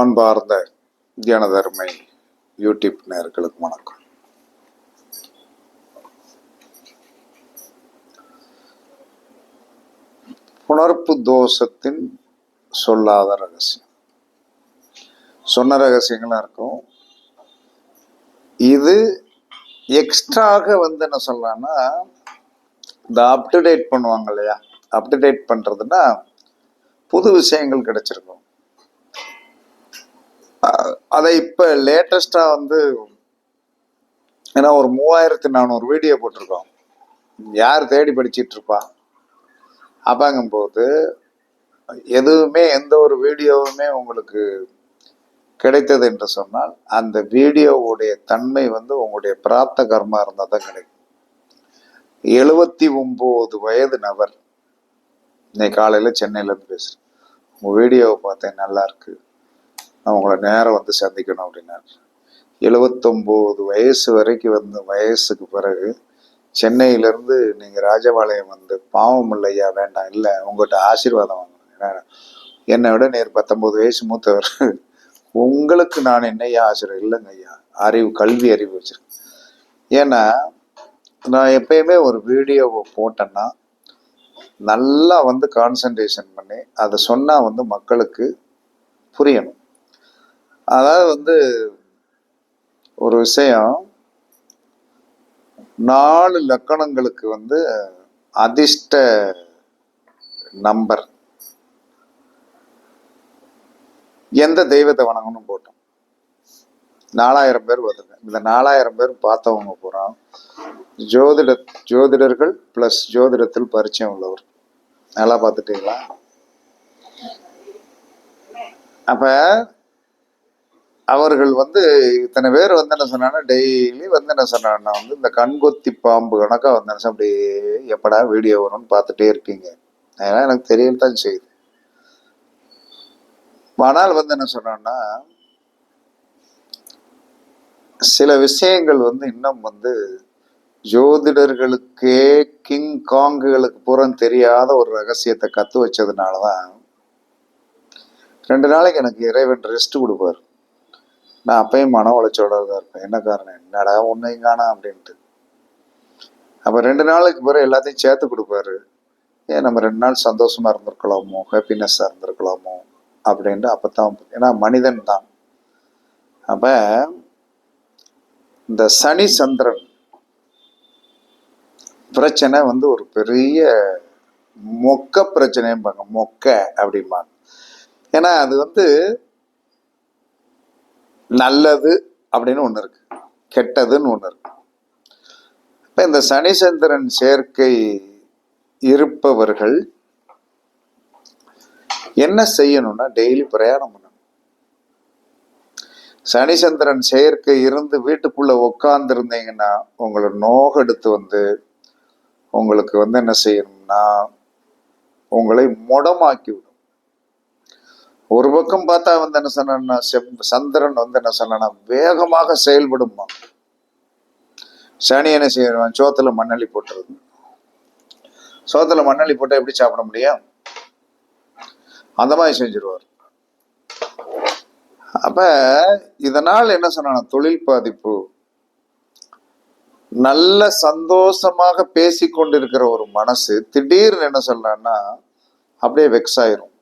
அன்பார்ந்த தியானதர்மை யூடியூப் நேர்களுக்கு வணக்கம். புணர்ப்பு தோஷத்தின் சொல்லாத ரகசியம். சொன்ன ரகசியங்களாக இருக்கும். இது எக்ஸ்ட்ராக வந்து என்ன சொல்லலாம்னா இந்த அப்டுடேட் பண்ணுவாங்க இல்லையா? அப்டுடேட் பண்ணுறதுன்னா புது விஷயங்கள் கிடைச்சிருக்கும். அதை இப்போ லேட்டஸ்டாக வந்து ஏன்னா ஒரு மூவாயிரத்தி நானூறு வீடியோ போட்டிருக்கோம். யார் தேடி படிச்சிட்டு இருப்பா? அப்பாங்கும்போது எதுவுமே எந்த ஒரு வீடியோவுமே உங்களுக்கு கிடைத்தது என்று சொன்னால் அந்த வீடியோவுடைய தன்மை வந்து உங்களுடைய பிராப்த கர்மா இருந்தால் தான் கிடைக்கும். எழுபத்தி ஒம்பது வயது நபர் இன்னைக்கு காலையில் சென்னையிலேருந்து பேசுகிறேன் உங்கள் வீடியோவை பார்த்தேன் நல்லா இருக்குது நான் உங்களை நேரம் வந்து சந்திக்கணும் அப்படின்னாரு எழுபத்தொம்போது வயசு வரைக்கும் வந்து வயசுக்கு பிறகு சென்னையிலேருந்து நீங்கள் ராஜபாளையம் வந்து பாவம் இல்லையா வேண்டாம் இல்லை உங்கள்கிட்ட ஆசீர்வாதம் வாங்கணும். என்னை விட நேர் பத்தொம்போது வயசு மூத்தவர். உங்களுக்கு நான் என்னையா ஆசிரியர் இல்லைங்க ஐயா அறிவு கல்வி அறிவு வச்சிருக்கேன். ஏன்னா நான் எப்பயுமே ஒரு வீடியோவை போட்டேன்னா நல்லா வந்து கான்சன்ட்ரேஷன் பண்ணி அதை சொன்னால் வந்து மக்களுக்கு புரியணும். அதாவது வந்து ஒரு விஷயம் நாலு லக்கணங்களுக்கு வந்து அதிர்ஷ்ட நம்பர். எந்த தெய்வத்தை வணங்கணும் போட்டோம். நாலாயிரம் பேர் பார்த்துருக்கேன் இந்த நாலாயிரம் பேர் பார்த்தவங்க பூரா ஜோதிட ஜோதிடர்கள் ப்ளஸ் ஜோதிடத்தில் பரிச்சயம் உள்ளவர். நல்லா பார்த்துட்டீங்களா? அப்ப அவர்கள் வந்து இத்தனை பேர் வந்து என்ன சொன்னாங்கன்னா டெய்லி வந்து என்ன சொன்னாங்கன்னா வந்து இந்த கண்கொத்தி பாம்பு கணக்காக வந்து என்ன சொன்னா, அப்படியே எப்படா வீடியோ வரும்னு பார்த்துட்டே இருப்பீங்க. ஏன்னா எனக்கு தெரியத்தான் செய்யுது. ஆனால் வந்து என்ன சொன்னான்னா சில விஷயங்கள் வந்து இன்னும் வந்து ஜோதிடர்களுக்கே கிங் காங்குகளுக்கு புறம் தெரியாத ஒரு ரகசியத்தை கத்து வச்சதுனால தான் ரெண்டு நாளைக்கு எனக்கு இறைவன் ரெஸ்ட் கொடுப்பார். நான் அப்பயும் மன உளைச்சோட தான் இருப்பேன். என்ன காரணம்? என்னடா ஒன்றையும் காணா அப்படின்ட்டு. அப்போ ரெண்டு நாளுக்கு பிறகு எல்லாத்தையும் சேர்த்து கொடுப்பாரு. ஏன் நம்ம ரெண்டு நாள் சந்தோஷமா இருந்திருக்கலாமோ? ஹாப்பினஸ்ஸாக இருந்திருக்கலாமோ? அப்படின்ட்டு அப்போ தான் ஏன்னா மனிதன் தான். அப்போ இந்த சனி சந்திரன் பிரச்சனை வந்து ஒரு பெரிய மொக்க பிரச்சனைம்பாங்க மொக்க அப்படிம்பாங்க. ஏன்னா அது வந்து நல்லது அப்படின்னு ஒன்று இருக்கு. கெட்டதுன்னு ஒன்று இருக்கு. இப்போ இந்த சனிச்சந்திரன் சேர்க்கை இருப்பவர்கள் என்ன செய்யணும்னா டெய்லி பிரயாணம் பண்ணணும். சனிச்சந்திரன் செயற்கை இருந்து வீட்டுக்குள்ள உட்காந்துருந்தீங்கன்னா உங்களை உங்களை நோகெடுத்து வந்து உங்களுக்கு வந்து என்ன செய்யணும்னா உங்களை முடமாக்கி விடும். ஒரு பக்கம் பார்த்தா வந்து என்ன சொன்னா செவ் சந்திரன் வந்து என்ன சொன்னா வேகமாக செயல்படுமா சனி என்ன செய்வான்? சோத்துல மண்ணள்ளி போட்டுருது சோத்துல மண்ணள்ளி போட்டா எப்படி சாப்பிட முடியும்? அந்த மாதிரி செஞ்சிருவார். அப்ப இதனால் என்ன சொன்னா தொழில் பாதிப்பு. நல்ல சந்தோஷமாக பேசி கொண்டிருக்கிற ஒரு மனசு திடீர்னு என்ன சொல்லலாம்னா அப்படியே வெக்ஸ் ஆயிரும்.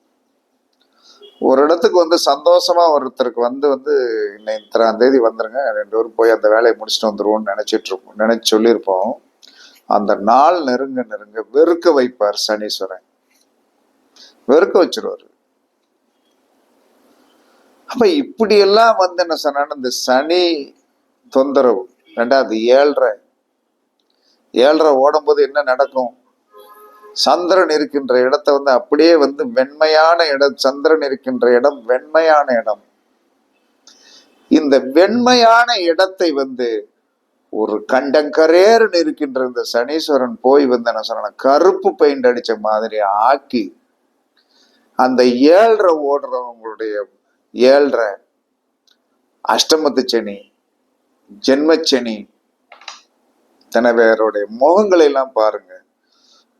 ஒரு இடத்துக்கு வந்து சந்தோஷமா ஒருத்தருக்கு வந்து வந்து இன்னைக்கு இத்தனாம் தேதி வந்துருங்க. ரெண்டு பேரும் போய் அந்த வேலையை முடிச்சுட்டு வந்துருவோம்னு நினைச்சிட்டு இருப்போம். நினைச்சு சொல்லியிருப்போம். அந்த நாள் நெருங்க நெருங்க வெறுக்க வைப்பார் சனீஸ்வரன். வெறுக்க வச்சிருவாரு. அப்ப இப்படியெல்லாம் வந்து என்ன சொன்னான்னா இந்த சனி தொந்தரவு ரெண்டாவது ஏழ்ரை. ஏழ்ரை ஓடும்போது என்ன நடக்கும்? சந்திரன் இருக்கின்ற இடத்தை வந்து அப்படியே வந்து வெண்மையான இடம் சந்திரன் இருக்கின்ற இடம் வெண்மையான இடம். இந்த வெண்மையான இடத்தை வந்து ஒரு கண்டங்கரேறுன்னு இருக்கின்ற இந்த சனீஸ்வரன் போய் வந்து என்ன சொன்ன கருப்பு பெயிண்ட் அடிச்ச மாதிரி ஆக்கி அந்த ஏழ்ரை ஓடுறவங்களுடைய ஏழ்ரை அஷ்டமத்து சனி ஜென்மச்சனி இத்தனை முகங்களை எல்லாம் பாருங்க.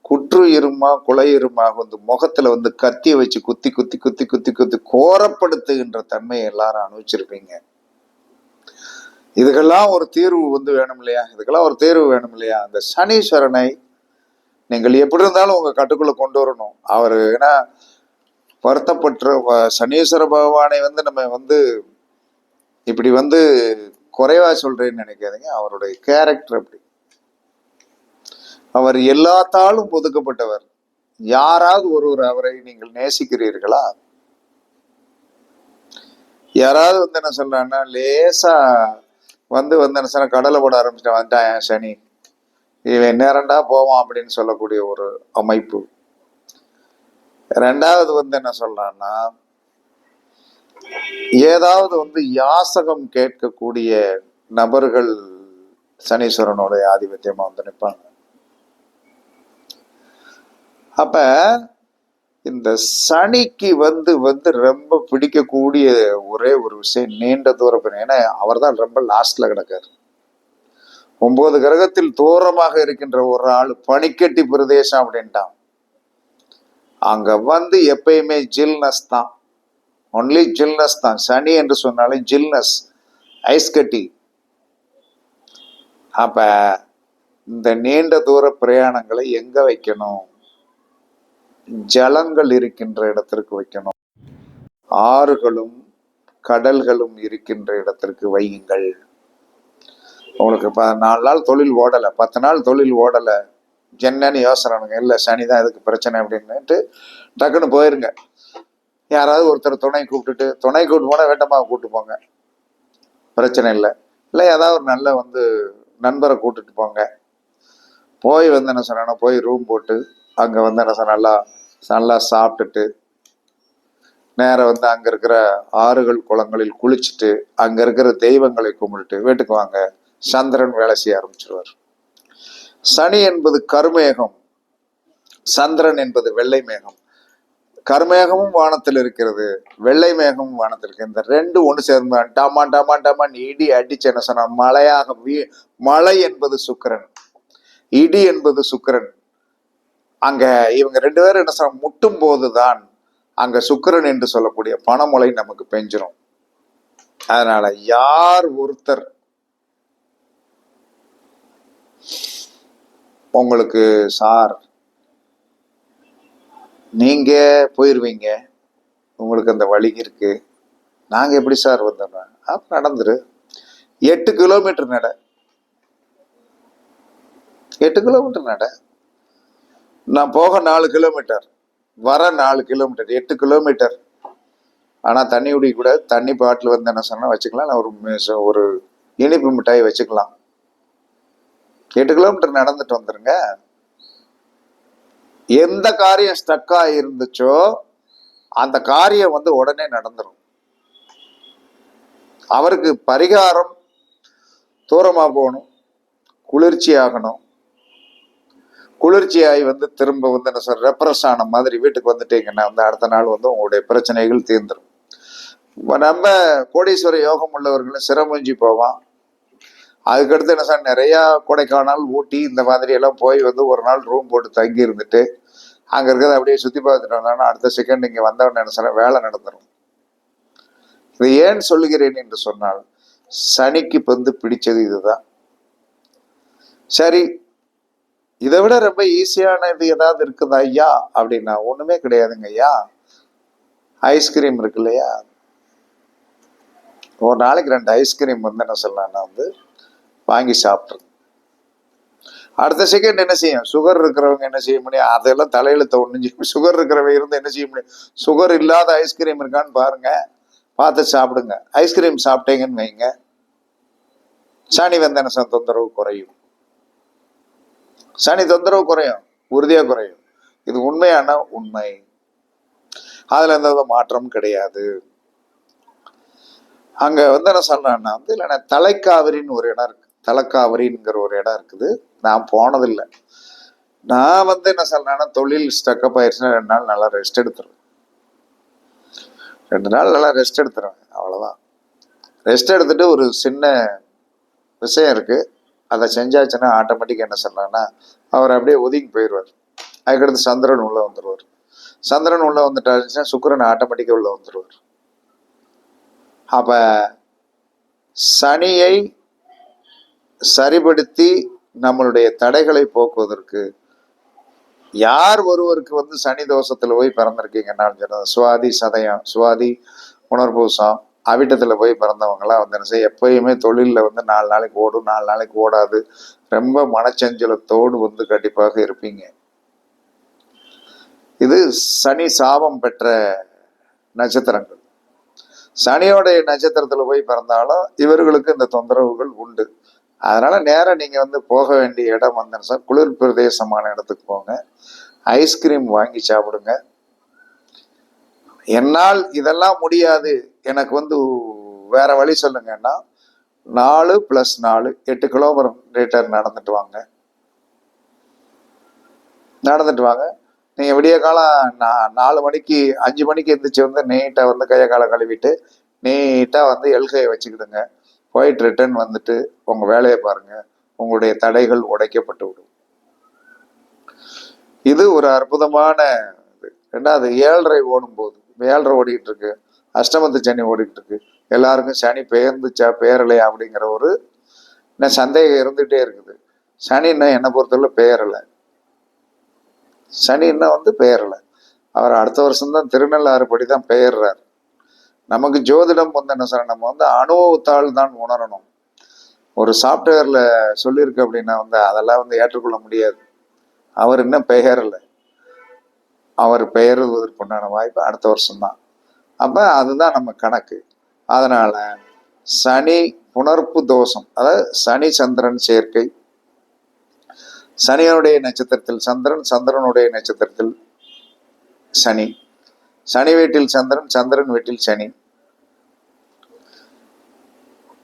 குற்று இருமா குலை இருமா வந்து முகத்துல வந்து கத்தியை வச்சு குத்தி குத்தி குத்தி குத்தி குத்தி கோரப்படுத்துகின்ற தன்மையை எல்லாரும் அனுபவிச்சிருப்பீங்க. இதுக்கெல்லாம் ஒரு தீர்வு வந்து வேணும் இல்லையா? இதுக்கெல்லாம் ஒரு தீர்வு வேணும் இல்லையா? அந்த சனீஸ்வரனை நீங்கள் எப்படி இருந்தாலும் உங்க கட்டுக்குள்ள கொண்டு வரணும். அவர் ஏன்னா வருத்தப்பட்ட வ- சனீஸ்வர பகவானை வந்து நம்ம வந்து இப்படி வந்து குறைவா சொல்றேன்னு நினைக்காதீங்க. அவருடைய கேரக்டர் அப்படி. அவர் எல்லாத்தாலும் ஒதுக்கப்பட்டவர். யாராவது ஒருவர் அவரை நீங்கள் நேசிக்கிறீர்களா? யாராவது வந்து என்ன சொல்றான்னா லேசா வந்து வந்து என்ன சொல்ற கடலை போட ஆரம்பிச்சிட்டான். வந்துட்டான் என் சனி. இவன் நேரண்டா போவான் அப்படின்னு சொல்லக்கூடிய ஒரு அமைப்பு. ரெண்டாவது வந்து என்ன சொல்றான்னா ஏதாவது வந்து யாசகம் கேட்கக்கூடிய நபர்கள் சனீஸ்வரனுடைய ஆதிபத்தியமா வந்து நிற்பாங்க அப்ப இந்த சனிக்கு வந்து வந்து ரொம்ப பிடிக்கக்கூடிய ஒரே ஒரு விஷயம் நீண்ட தூர பயணம். ஏன்னா அவர் தான் ரொம்ப லாஸ்ட்ல கிடக்காரு. ஒன்பது கிரகத்தில் தூரமாக இருக்கின்ற ஒரு ஆள் பனிக்கட்டி பிரதேசம் அப்படின்ட்டான். அங்க வந்து எப்பயுமே ஜில்னஸ் தான். ஒன்லி ஜில்னஸ் தான். சனி என்று சொன்னாலே ஜில்னஸ் ஐஸ் கட்டி. அப்ப இந்த நீண்ட தூர பிரயாணங்களை எங்க வைக்கணும்? ஜலங்கள் இருக்கின்ற இடத்திற்கு வைக்கணும். ஆறுகளும் கடல்களும் இருக்கின்ற இடத்திற்கு வையுங்கள். உங்களுக்கு ப நாலு நாள் தொழில் ஓடலை. பத்து நாள் தொழில் ஓடலை. என்னன்னு யோசனைங்க இல்லை சனி தான் இதுக்கு பிரச்சனை அப்படின்னுட்டு டக்குன்னு போயிருங்க. யாராவது ஒருத்தர் துணை கூப்பிட்டுட்டு துணை கூப்பிட்டு போனால் வேட்டமாக கூப்பிட்டு போங்க. பிரச்சனை இல்லை. இல்லை ஏதாவது ஒரு நல்ல வந்து நண்பரை கூட்டுட்டு போங்க. போய் வந்து என்ன சொன்னா போய் ரூம் போட்டு அங்கே வந்து என்ன சார் நல்லா நல்லா சாப்பிட்டுட்டு நேரா வந்து அங்கே இருக்கிற ஆறுகள் குளங்களில் குளிச்சுட்டு அங்கே இருக்கிற தெய்வங்களை கும்பிட்டுட்டு வீட்டுக்கு வாங்க சந்திரன் வேலை செய்ய ஆரம்பிச்சிருவார். சனி என்பது கருமேகம். சந்திரன் என்பது வெள்ளை மேகம். கருமேகமும் வானத்தில் இருக்கிறது வெள்ளை மேகமும் வானத்தில் இருக்கு. இந்த ரெண்டு ஒன்று சேர்ந்து டாமா டாமா டமான் இடி அடிச்சு என்ன சொன்னா மழையாக வீ- மழை என்பது சுக்கிரன். இடி என்பது சுக்கிரன். அங்க இவங்க ரெண்டு பேரும் என்ன சொல்ல முட்டும் போதுதான் அங்க சுக்கரன் என்று சொல்லக்கூடிய பணமுலை நமக்கு பெஞ்சிரும். அதனால யார் ஒருத்தர் உங்களுக்கு சார் நீங்க போயிருவீங்க. உங்களுக்கு அந்த வழி இருக்கு. நாங்க எப்படி சார் வந்தோம் அப்ப நடந்துரு. எட்டு கிலோமீட்டர் நட. எட்டு கிலோமீட்டர் நட. நான் போக நாலு கிலோமீட்டர் வர நாலு கிலோமீட்டர் எட்டு கிலோமீட்டர் ஆனால் தண்ணி குடிக்கக்கூடாது தண்ணி பாட்டில் வந்து என்ன சொன்னால் வச்சுக்கலாம். நான் ஒரு ஒரு இனிப்பு மிட்டாய் வச்சுக்கலாம். எட்டு கிலோமீட்டர் நடந்துட்டு வந்துருங்க. எந்த காரியம் ஸ்டக்காக இருந்துச்சோ அந்த காரியம் வந்து உடனே நடந்துடும் அவருக்கு பரிகாரம் தூரமாக போகணும் குளிர்ச்சி ஆகணும் குளிர்ச்சியாகி வந்து திரும்ப வந்து என்ன சார் ரெப்ரஸ் ஆன மாதிரி வீட்டுக்கு வந்துட்டீங்கன்னா வந்து அடுத்த நாள் வந்து உங்களுடைய பிரச்சனைகள் தீர்ந்துடும் நம்ம கோடீஸ்வர யோகம் உள்ளவர்களும் சிரமஞ்சி போவான் அதுக்கடுத்து என்ன சார் நிறையா கொடைக்கானல் ஊட்டி இந்த மாதிரி எல்லாம் போய் வந்து ஒரு நாள் ரூம் போட்டு தங்கி இருந்துட்டு அங்க இருக்கிறத அப்படியே சுத்தி பார்த்துட்டு வந்தாலும் அடுத்த செகண்ட் இங்க வந்தவன் என்ன சொன்னா வேலை நடந்துடும் இது ஏன் சொல்லுகிறேன் என்று சொன்னால் சனிக்கு வந்து பிடிச்சது இதுதான். சரி இதை விட ரொம்ப ஈஸியானது ஏதாவது இருக்குதா ஐயா? அப்படின்னா ஒண்ணுமே கிடையாதுங்க ஐயா. ஐஸ்கிரீம் இருக்கு இல்லையா? ஒரு நாளைக்கு ரெண்டு ஐஸ்கிரீம் வந்து என்ன சொல்லலாம்னா வந்து வாங்கி சாப்பிட்றது அடுத்த செகண்ட் என்ன செய்யும்? சுகர் இருக்கிறவங்க என்ன செய்ய முடியும்? அதெல்லாம் தலையெழுத்த ஒன்று சுகர் இருக்கிறவங்க இருந்து என்ன செய்ய முடியும்? சுகர் இல்லாத ஐஸ்கிரீம் இருக்கான்னு பாருங்க. பார்த்து சாப்பிடுங்க. ஐஸ்கிரீம் சாப்பிட்டீங்கன்னு வைங்க. சனி வந்தன என்ன தொந்தரவு குறையும். சனி தொந்தரவு குறையும் உறுதியாக குறையும். இது உண்மையான உண்மை. அதில் எந்த வித மாற்றமும் கிடையாது. அங்கே வந்து என்ன சொல்கிறேன்னா வந்து இல்லைன்னா தலைக்காவிரின்னு ஒரு இடம் இருக்கு. தலைக்காவிரிங்கிற ஒரு இடம் இருக்குது. நான் போனதில்லை. நான் வந்து என்ன சொல்றேன்னா தொழில் ஸ்டக்கப் ஆயிடுச்சுன்னா ரெண்டு நாள் நல்லா ரெஸ்ட் எடுத்துருவேன். ரெண்டு நாள் நல்லா ரெஸ்ட் எடுத்துருவேன். அவ்வளோதான் ரெஸ்ட் எடுத்துட்டு ஒரு சின்ன விஷயம் இருக்குது அதை செஞ்சாச்சுன்னா ஆட்டோமேட்டிக்காக என்ன சொல்லலாம்னா அவர் அப்படியே ஒதுங்கி போயிடுவார். அதுக்கடுத்து சந்திரன் உள்ள வந்துடுவார். சந்திரன் உள்ள வந்துட்டாச்சுன்னா சுக்கரன் ஆட்டோமேட்டிக்காக உள்ள வந்துடுவார். அப்ப சனியை சரிபடுத்தி நம்மளுடைய தடைகளை போக்குவதற்கு யார் ஒருவருக்கு வந்து சனி தோஷத்துல போய் பிறந்திருக்கீங்கன்னாலும் சொன்னது சுவாதி சதயம் சுவாதி உணர்பூசம் அவிட்டத்தில் போய் பிறந்தவங்களாம் வந்து என்ன செய்ய எப்பயுமே தொழிலில் வந்து நாலு நாளைக்கு ஓடும் நாலு நாளைக்கு ஓடாது. ரொம்ப மனச்சஞ்சலத்தோடு வந்து கண்டிப்பாக இருப்பீங்க. இது சனி சாபம் பெற்ற நட்சத்திரங்கள். சனியோடைய நட்சத்திரத்தில் போய் பிறந்தாலும் இவர்களுக்கு இந்த தொந்தரவுகள் உண்டு. அதனால நேரம் நீங்கள் வந்து போக வேண்டிய இடம் வந்து குளிர் பிரதேசமான இடத்துக்கு போங்க. ஐஸ்கிரீம் வாங்கி சாப்பிடுங்க. என்னால் இதெல்லாம் முடியாது. எனக்கு வந்து வேற வழி சொல்லுங்கன்னா நாலு பிளஸ் நாலு எட்டு கிலோமீட்டர் நடந்துட்டு வாங்க. நடந்துட்டு வாங்க. நீங்கள் விடிய காலம் நான் நாலு மணிக்கு அஞ்சு மணிக்கு எழுந்திரிச்சு வந்து நீட்டாக வந்து கையை காலை கழுவிட்டு நீட்டாக வந்து எல்கையை வச்சுக்கிடுங்க. போயிட்டு ரிட்டர்ன் வந்துட்டு உங்கள் வேலையை பாருங்கள் உங்களுடைய தடைகள் உடைக்கப்பட்டு விடும். இது ஒரு அற்புதமான இது. ரெண்டாவது ஏழரை ஓடும்போது ஏழரை ஓடிக்கிட்டு இருக்கு அஷ்டமத்து சனி ஓடிக்கிட்டு இருக்கு எல்லாருக்கும் சனி பெயர்ந்துச்சா பெயரலையா அப்படிங்கிற ஒரு சந்தேகம் இருந்துகிட்டே இருக்குது. சனி இன்னும் என்னை பொறுத்தவரை பெயரலை. சனி இன்னும் வந்து பெயரலை. அவர் அடுத்த வருஷம்தான் திருநள்ளாறுபடி தான் பெயர்றார். நமக்கு ஜோதிடம் வந்து என்ன சார் நம்ம வந்து அனுபவத்தால் தான் உணரணும். ஒரு சாஃப்ட்வேரில் சொல்லியிருக்கு அப்படின்னா வந்து அதெல்லாம் வந்து ஏற்றுக்கொள்ள முடியாது. அவர் இன்னும் பெயரலை. அவர் பெயருவதற்குண்டான வாய்ப்பு அடுத்த வருஷம்தான். அப்போ அதுதான் நம்ம கணக்கு. அதனால் சனி புணர்ப்பு தோஷம் அதாவது சனி சந்திரன் சேர்க்கை. சனியனுடைய நட்சத்திரத்தில் சந்திரன் சந்திரனுடைய நட்சத்திரத்தில் சனி. சனி வீட்டில் சந்திரன் சந்திரன் வீட்டில் சனி.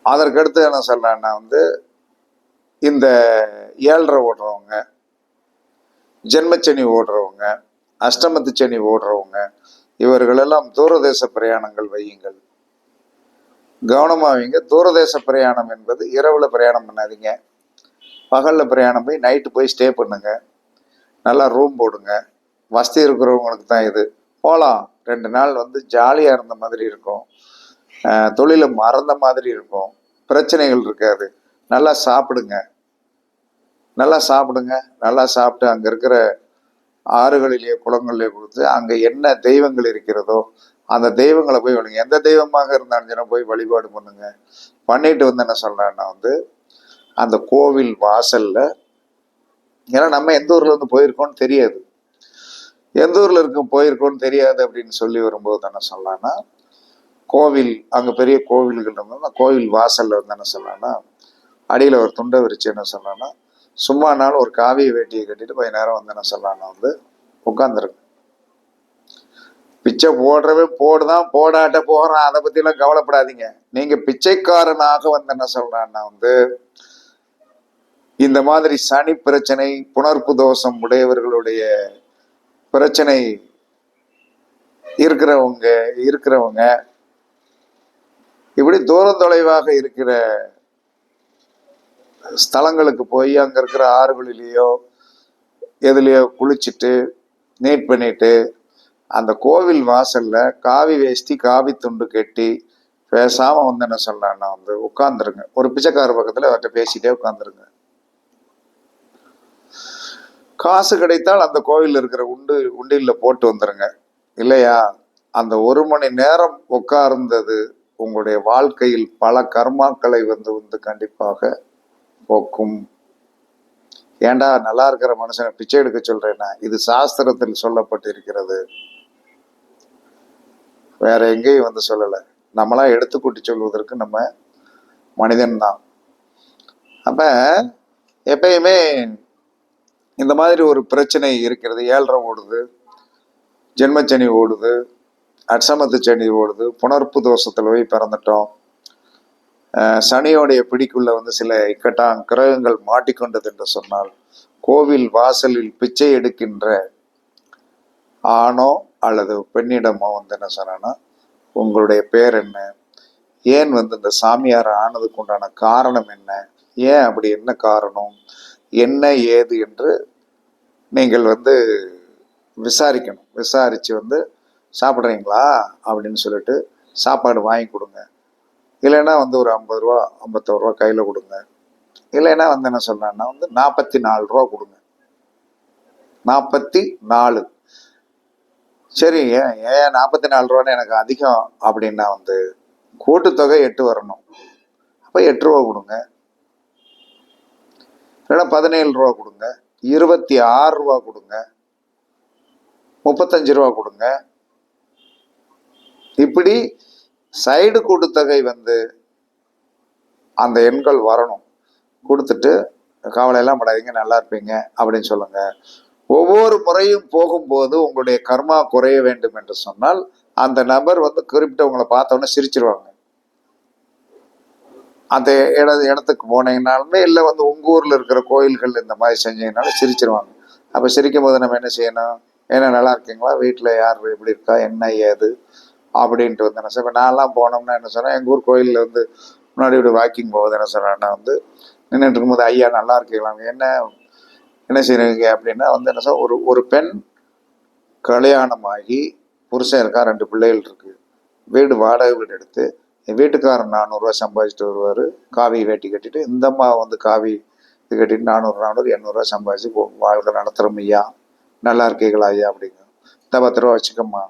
அதற்கடுத்து என்ன சொல்றேன்னா வந்து இந்த ஏழரை ஓடுறவங்க ஜென்மச்சனி ஓடுறவங்க அஷ்டமத்து சனி ஓடுறவங்க இவர்களெல்லாம் தூரதேச பிரயாணங்கள் வையுங்கள். கவனமாவீங்க. தூரதேச பிரயாணம் என்பது இரவில் பிரயாணம் பண்ணாதீங்க. பகலில் பிரயாணம் போய் நைட்டு போய் ஸ்டே பண்ணுங்க. நல்லா ரூம் போடுங்க. வசதி இருக்கிறவங்களுக்கு தான் இது. போகலாம் ரெண்டு நாள் வந்து ஜாலியாக இருந்த மாதிரி இருக்கும். தொழிலை மறந்த மாதிரி இருக்கும். பிரச்சனைகள் இருக்காது. நல்லா சாப்பிடுங்க. நல்லா சாப்பிடுங்க. நல்லா சாப்பிட்டு அங்கே இருக்கிற ஆறுகளிலேயே குளங்களிலே கொடுத்து அங்கே என்ன தெய்வங்கள் இருக்கிறதோ அந்த தெய்வங்களை போய் வழிங்க. எந்த தெய்வமாக இருந்தாலும் சரி போய் வழிபாடு பண்ணுங்க. பண்ணிட்டு வந்து என்ன சொல்கிறேன்னா வந்து அந்த கோவில் வாசல்ல ஏன்னா நம்ம எந்த ஊர்ல இருந்து போயிருக்கோம்னு தெரியாது. எந்த ஊர்ல இருக்கும் போயிருக்கோம்னு தெரியாது அப்படின்னு சொல்லி வரும்போது என்ன சொல்லலாம்னா கோவில் அங்க பெரிய கோவில்கள் இருந்தோம்னா கோவில் வாசல்ல வந்து என்ன சொல்லலாம்னா அடியில ஒரு துண்டை விரிச்சு என்ன சொல்லலாம்னா சும்மா நாள் ஒரு காவிய வேட்டியை கட்டிட்டு கொஞ்ச நேரம் வந்து என்ன சொல்லலாம்னு வந்து உட்காந்துருக்கு பிச்சை போடுறவே போடுதான் போடாட்ட போகிறான் அதை பத்திலாம் கவலைப்படாதீங்க. நீங்க பிச்சைக்காரனாக வந்து என்ன சொல்றான்னா வந்து இந்த மாதிரி சனி பிரச்சனை புணர்ப்பு தோஷம் உடையவர்களுடைய பிரச்சனை இருக்கிறவங்க இருக்கிறவங்க இப்படி தூரம் தொலைவாக இருக்கிற ஸ்தலங்களுக்கு போய் அங்கே இருக்கிற ஆறுகளிலேயோ எதுலேயோ குளிச்சுட்டு நீட் பண்ணிட்டு அந்த கோவில் வாசல்ல காவி வேஷ்டி காவி துண்டு கட்டி பேசாம வந்து என்ன சொல்லலாம்னா வந்து உட்காந்துருங்க ஒரு பிச்சைக்கார பக்கத்துல அவர்கிட்ட பேசிட்டே உட்காந்துருங்க காசு கிடைத்தால் அந்த கோவில் இருக்கிற உண்டு உண்டியல்ல போட்டு வந்துருங்க. இல்லையா? அந்த ஒரு மணி நேரம் உட்கார்ந்தது உங்களுடைய வாழ்க்கையில் பல கர்மாக்களை வந்து வந்து கண்டிப்பாக போக்கும். ஏன்டா நல்லா இருக்கிற மனுஷனை பிச்சை எடுக்க சொல்றேன்னா இது சாஸ்திரத்தில் சொல்லப்பட்டிருக்கிறது. வேற எங்கேயும் வந்து சொல்லலை. நம்மளா எடுத்துக்கூட்டி சொல்வதற்கு நம்ம மனிதன் தான். அப்ப எப்பயுமே இந்த மாதிரி ஒரு பிரச்சனை இருக்கிறது ஏழரை ஓடுது ஜென்மச்சனி ஓடுது அட்சமத்து சனி ஓடுது புணர்ப்பு தோஷத்தில் போய் பிறந்துட்டோம். சனியோடைய பிடிக்குள்ள வந்து சில இக்கட்டான் கிரகங்கள் மாட்டிக்கொண்டது என்று சொன்னால் கோவில் வாசலில் பிச்சை எடுக்கின்ற ஆணோ அல்லது பெண்ணிடமோ வந்து என்ன சொன்னா உங்களுடைய பேர் என்ன? ஏன் வந்து இந்த சாமியார் ஆனதுக்கு உண்டான காரணம் என்ன? ஏன் அப்படி என்ன காரணம்? என்ன ஏது? என்று நீங்கள் வந்து விசாரிக்கணும். விசாரித்து வந்து சாப்பிட்றீங்களா? அப்படின்னு சொல்லிட்டு சாப்பாடு வாங்கி கொடுங்க. இல்லைன்னா வந்து ஒரு ஐம்பது ரூபா ஐம்பத்தோரு ரூபா கையில் கொடுங்க. இல்லைன்னா வந்து என்ன சொல்கிறேன்னா வந்து நாற்பத்தி நாலு ரூபா கொடுங்க. நாற்பத்தி நாலு சரி ஏன் ஏன் நாற்பத்தி நாலு ரூபான்னு எனக்கு அதிகம் அப்படின்னா வந்து கூட்டுத்தொகை எட்டு வரணும். அப்போ எட்டு ரூபா கொடுங்க. இல்லைன்னா பதினேழு ரூபா கொடுங்க. இருபத்தி ஆறு ரூபா கொடுங்க. முப்பத்தஞ்சு ரூபா கொடுங்க. இப்படி சைடு கூட்டுத்தொகை வந்து அந்த எண்கள் வரணும். கொடுத்துட்டு கவலையெல்லாம் படாதீங்க நல்லா இருப்பீங்க அப்படின்னு சொல்லுங்க. ஒவ்வொரு முறையும் போகும்போது உங்களுடைய கர்மா குறைய வேண்டும் என்று சொன்னால் அந்த நபர் வந்து குறிப்பிட்ட உங்களை பார்த்தோன்னே சிரிச்சிருவாங்க. அந்த இட இடத்துக்கு போனீங்கனாலுமே இல்லை வந்து உங்கள் ஊரில் இருக்கிற கோயில்கள் இந்த மாதிரி செஞ்சீங்கனாலும் சிரிச்சிருவாங்க. அப்போ சிரிக்கும் போது நம்ம என்ன செய்யணும்? ஏன்னா நல்லா இருக்கீங்களா? வீட்டில் யார் எப்படி இருக்கா? என்ன ஏது? அப்படின்ட்டு வந்து என்ன சார் நான்லாம் போனோம்னா என்ன சொன்னேன் எங்கள் ஊர் கோயிலில் வந்து முன்னாடி இப்படி வாக்கிங் போகுது. என்ன சொன்னேன்னா வந்து நின்றுட்டு இருக்கும்போது ஐயா நல்லா இருக்கீங்களா? என்ன என்ன செய்கிறீங்க அப்படின்னா வந்து என்ன சார் ஒரு ஒரு பெண் கல்யாணமாகி புருஷன் இருக்கா ரெண்டு பிள்ளைகள் இருக்கு. வீடு வாடகை வீடு எடுத்து என் வீட்டுக்காரர் நானூறுரூவா சம்பாதிச்சுட்டு வருவார். காவி வேட்டி கட்டிட்டு இந்த அம்மா வந்து காவி இது கட்டிட்டு நானூறு நானூறு எண்ணூறுரூவா சம்பாதிச்சு வாழ்க்கை நடத்துகிறோம் ஐயா. நல்லா இருக்கீங்களா ஐயா? அப்படிங்க இந்த பத்து ரூபா வச்சுக்கம்மா.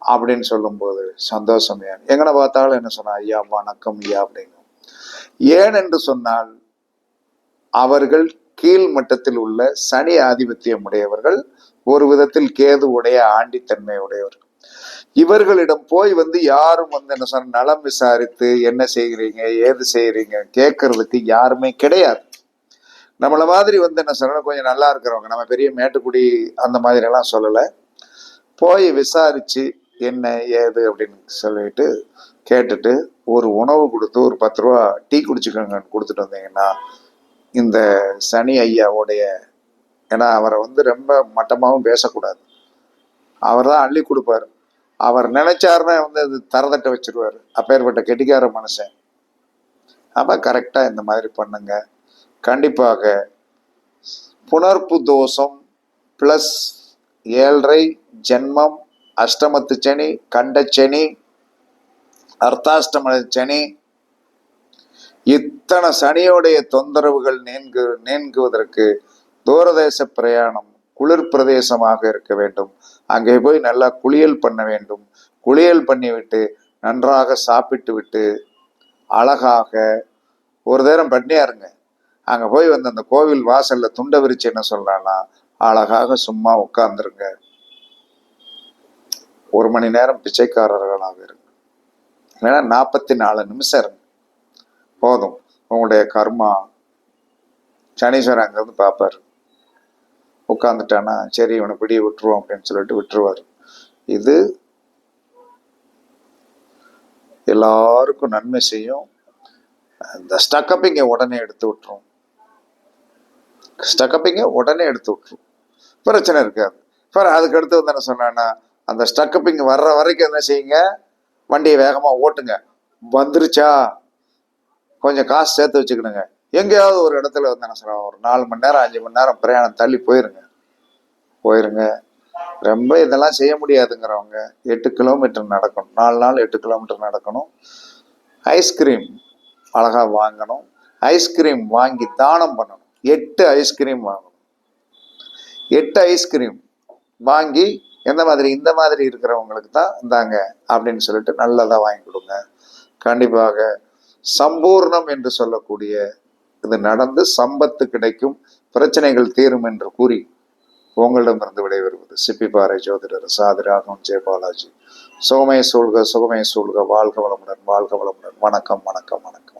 அப்படின்னு சொல்லும்போது சந்தோஷம் ஏன்? எங்கனை பார்த்தாலும் என்ன சொன்னா ஐயா வணக்கம் ஐயா அப்படின்னு. ஏன் என்று சொன்னால் அவர்கள் கீழ் மட்டத்தில் உள்ள சனி ஆதிபத்தியம் உடையவர்கள் ஒரு விதத்தில் கேது உடைய ஆண்டித்தன்மை உடையவர்கள் இவர்களிடம் போய் வந்து யாரும் வந்து என்ன சொன்ன நலம் விசாரித்து என்ன செய்கிறீங்க ஏது செய்கிறீங்க கேட்கறதுக்கு யாருமே கிடையாது. நம்மளை மாதிரி வந்து என்ன சொல்ற கொஞ்சம் நல்லா இருக்கிறவங்க நம்ம பெரிய மேட்டுக்குடி அந்த மாதிரி எல்லாம் சொல்லலை. போய் விசாரிச்சு என்ன ஏது அப்படின்னு சொல்லிட்டு கேட்டுட்டு ஒரு உணவு கொடுத்து ஒரு பத்து ரூபா டீ குடிச்சுக்கோங்கன்னு கொடுத்துட்டு வந்தீங்கன்னா இந்த சனி ஐயாவுடைய ஏன்னா அவரை வந்து ரொம்ப மட்டமாகவும் பேசக்கூடாது. அவர் தான் அள்ளி கொடுப்பாரு. அவர் நினைச்சாருன்னா வந்து அது தரதட்ட வச்சிருவார். அப்பேற்பட்ட கெட்டிக்கார மனுஷன். அப்போ கரெக்டாக இந்த மாதிரி பண்ணுங்க. கண்டிப்பாக புணர்ப்பு தோஷம் ப்ளஸ் ஏழரை ஜென்மம் அஷ்டமத்து சனி கண்டச்சனி அர்த்தாஷ்டம சனி. இத்தனை சனியோடைய தொந்தரவுகள் நீங்கு நீங்குவதற்கு தூரதேச பிரயாணம் குளிர் பிரதேசமாக இருக்க வேண்டும். அங்கே போய் நல்லா குளியல் பண்ண வேண்டும். குளியல் பண்ணிவிட்டு நன்றாக சாப்பிட்டு விட்டு அழகாக ஒரு நேரம் பட்னியா இருங்க அங்கே போய் வந்து அந்த கோவில் வாசலில் துண்டை விரிச்சு என்ன சொல்கிறான்னா அழகாக சும்மா உட்காந்துருங்க ஒரு மணி நேரம் பிச்சைக்காரர்களாக இருங்க. இல்லைன்னா நாற்பத்தி நாலு நிமிஷம் இருங்க. போதும். உங்களுடைய கர்மா சனீஸ்வரன் அங்கேருந்து பார்ப்பார். உட்காந்துட்டானா சரி இவனை பிடிய விட்டுருவோம் அப்படின்னு சொல்லிட்டு விட்டுருவார். இது எல்லாருக்கும் நன்மை செய்யும். இந்த ஸ்டக்கப்பிங்க உடனே எடுத்து விட்டுரும். ஸ்டக்கப்பிங்க உடனே எடுத்து விட்டுரும். பிரச்சனை இருக்காது. அப்புறம் அதுக்கு அடுத்து வந்து என்ன சொன்னான்னா அந்த ஸ்டக்கப்பிங் வர்ற வரைக்கும் என்ன செய்யுங்க? வண்டியை வேகமாக ஓட்டுங்க. வந்துருச்சா? கொஞ்சம் காசு சேர்த்து வச்சுக்கணுங்க. எங்கேயாவது ஒரு இடத்துல வந்து என்ன ஒரு நாலு மணி நேரம் அஞ்சு மணி நேரம் பிரயாணம் தள்ளி போயிருங்க. போயிருங்க. ரொம்ப இதெல்லாம் செய்ய முடியாதுங்கிறவங்க எட்டு கிலோமீட்டர் நடக்கணும். நாலு நாள் எட்டு கிலோமீட்டர் நடக்கணும். ஐஸ்கிரீம் அழகா வாங்கணும். ஐஸ்கிரீம் வாங்கி தானம் பண்ணணும். எட்டு ஐஸ்கிரீம் வாங்கணும். எட்டு ஐஸ்கிரீம் வாங்கி எந்த மாதிரி இந்த மாதிரி இருக்கிறவங்களுக்கு தான் இந்தாங்க அப்படின்னு சொல்லிட்டு நல்லதாக வாங்கி கொடுங்க. கண்டிப்பாக சம்பூர்ணம் என்று சொல்லக்கூடிய இது நடந்து சம்பத்து கிடைக்கும் பிரச்சனைகள் தீரும் என்று கூறி உங்களிடமிருந்து விடைபெறுவது சிப்பிப்பாறை ஜோதிடர் சாதிராகம் ஜெயபாலாஜி சுகமே சூழ்க சுகமே சூழ்க வாழ்க வளமுடன் வாழ்க வளமுடன். வணக்கம் வணக்கம் வணக்கம்.